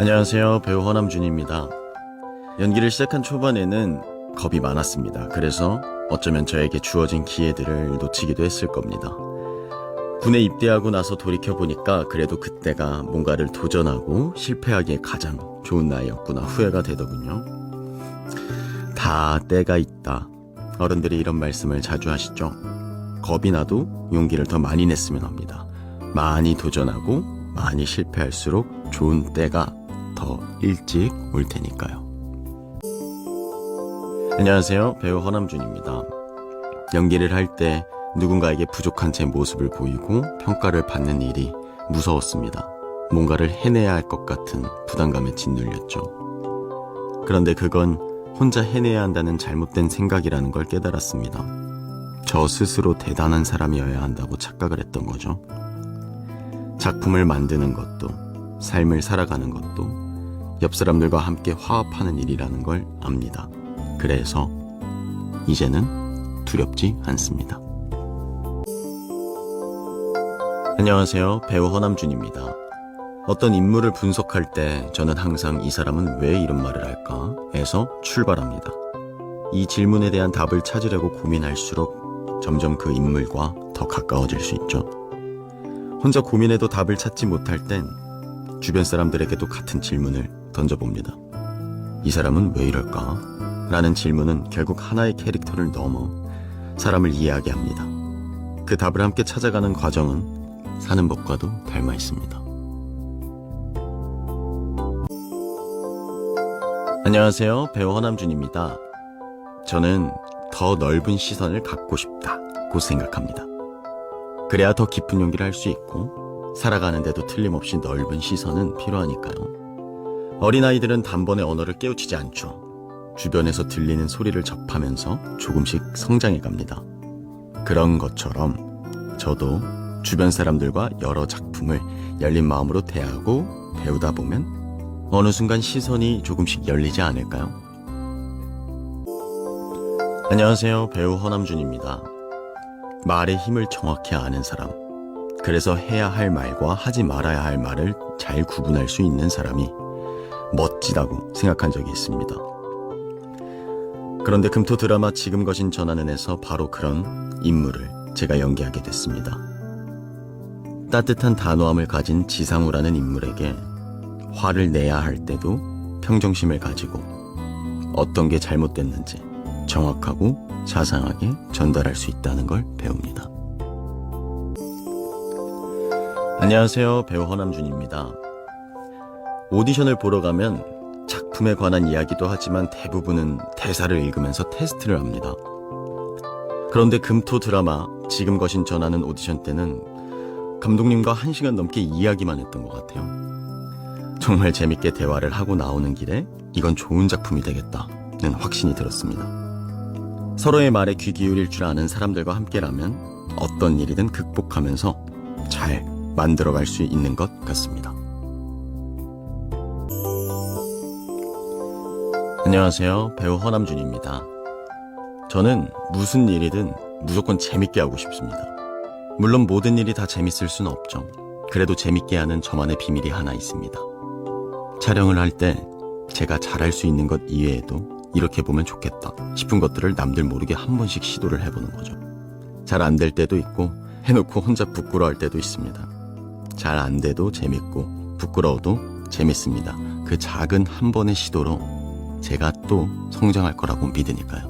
안녕하세요. 배우 허남준입니다. 연기를 시작한 초반에는 겁이 많았습니다. 그래서 어쩌면 저에게 주어진 기회들을 놓치기도 했을 겁니다. 군에 입대하고 나서 돌이켜보니까 그래도 그때가 뭔가를 도전하고 실패하기에 가장 좋은 나이였구나 후회가 되더군요. 다 때가 있다. 어른들이 이런 말씀을 자주 하시죠. 겁이 나도 용기를 더 많이 냈으면 합니다. 많이 도전하고 많이 실패할수록 좋은 때가 더 일찍 올 테니까요. 안녕하세요. 배우 허남준입니다. 연기를 할 때 누군가에게 부족한 제 모습을 보이고 평가를 받는 일이 무서웠습니다. 뭔가를 해내야 할 것 같은 부담감에 짓눌렸죠. 그런데 그건 혼자 해내야 한다는 잘못된 생각이라는 걸 깨달았습니다. 저 스스로 대단한 사람이어야 한다고 착각을 했던 거죠. 작품을 만드는 것도, 삶을 살아가는 것도, 옆 사람들과 함께 화합하는 일이라는 걸 압니다. 그래서, 이제는 두렵지 않습니다. 안녕하세요. 배우 허남준입니다. 어떤 인물을 분석할 때 저는 항상 이 사람은 왜 이런 말을 할까? 에서 출발합니다. 이 질문에 대한 답을 찾으려고 고민할수록 점점 그 인물과 더 가까워질 수 있죠. 혼자 고민해도 답을 찾지 못할 땐 주변 사람들에게도 같은 질문을 던져봅니다. 이 사람은 왜 이럴까? 라는 질문은 결국 하나의 캐릭터를 넘어 사람을 이해하게 합니다. 그 답을 함께 찾아가는 과정은 사는 법과도 닮아 있습니다. 안녕하세요. 배우 허남준입니다. 저는 더 넓은 시선을 갖고 싶다고 생각합니다. 그래야 더 깊은 용기를 할 수 있고 살아가는데도 틀림없이 넓은 시선은 필요하니까요. 어린아이들은 단번에 언어를 깨우치지 않죠. 주변에서 들리는 소리를 접하면서 조금씩 성장해 갑니다. 그런 것처럼 저도 주변 사람들과 여러 작품을 열린 마음으로 대하고 배우다 보면 어느 순간 시선이 조금씩 열리지 않을까요? 안녕하세요. 배우 허남준입니다. 말의 힘을 정확히 아는 사람. 그래서 해야 할 말과 하지 말아야 할 말을 잘 구분할 수 있는 사람이 멋지다고 생각한 적이 있습니다. 그런데 금토 드라마 지금 거신 전하는에서 바로 그런 인물을 제가 연기하게 됐습니다. 따뜻한 단호함을 가진 지상우라는 인물에게 화를 내야 할 때도 평정심을 가지고 어떤 게 잘못됐는지 정확하고 자상하게 전달할 수 있다는 걸 배웁니다. 안녕하세요. 배우 허남준입니다. 오디션을 보러 가면 작품에 관한 이야기도 하지만 대부분은 대사를 읽으면서 테스트를 합니다. 그런데 금토 드라마 지금 거신 전하는 오디션 때는 감독님과 한 시간 넘게 이야기만 했던 것 같아요. 정말 재밌게 대화를 하고 나오는 길에 이건 좋은 작품이 되겠다는 확신이 들었습니다. 서로의 말에 귀 기울일 줄 아는 사람들과 함께라면 어떤 일이든 극복하면서 잘 만들어갈 수 있는 것 같습니다. 안녕하세요. 배우 허남준입니다. 저는 무슨 일이든 무조건 재밌게 하고 싶습니다. 물론 모든 일이 다 재밌을 수는 없죠. 그래도 재밌게 하는 저만의 비밀이 하나 있습니다. 촬영을 할 때 제가 잘할 수 있는 것 이외에도 이렇게 보면 좋겠다 싶은 것들을 남들 모르게 한 번씩 시도를 해보는 거죠. 잘 안 될 때도 있고 해놓고 혼자 부끄러워할 때도 있습니다. 잘 안 돼도 재밌고 부끄러워도 재밌습니다. 그 작은 한 번의 시도로 제가 또 성장할 거라고 믿으니까요.